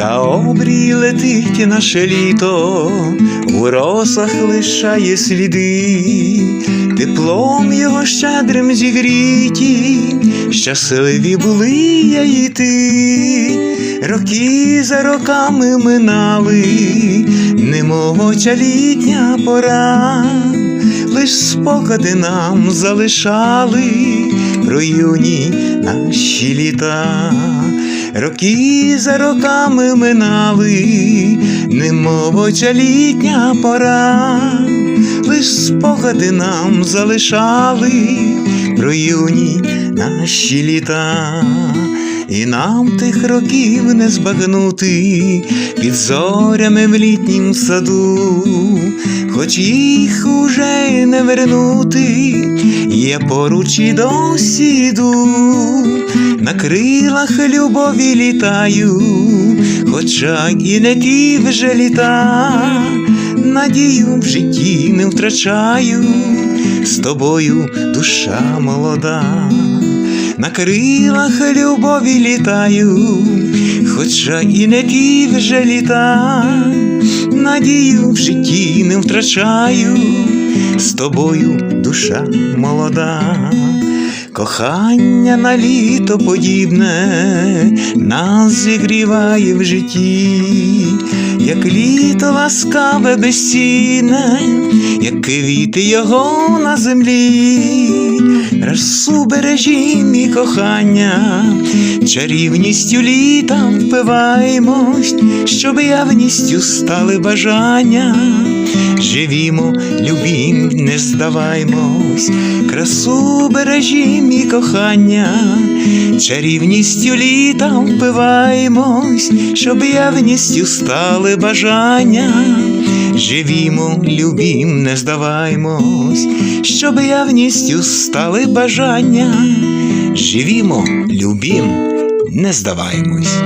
Обрій летить наше літо, у росах лишає сліди, теплом його щедрим зігріті, щасливі були я і ти, роки за роками минали, немов оча літня пора, лиш спогади нам залишали про юні наші літа. Роки за роками минали, немов оча літня пора, лиш спогади нам залишали про юні наші літа, і нам тих років не збагнути під зорями в літнім саду, хоч їх уже не вернути, я поруч і досі на крилах любові літаю, хоча і не ті вже літа, надію в житті не втрачаю, з тобою душа молода, на крилах любові літаю, хоча і не ті вже літа, надію в житті не втрачаю, з тобою душа молода. Кохання на літо подібне нас зігріває в житті, як літо ласкаве безцінне, як квіти його на землі, Росу бережі мій кохання, чарівністю літа впиваємось, щоб явністю стали бажання. Живімо, любім, не здаваймось, красу бережі мій кохання, чарівністю літа впиваємось, щоб явністю стали бажання. Живімо, любім, не здаваймось, щоб явністю стали бажання. Живімо, любім, не здаваймось.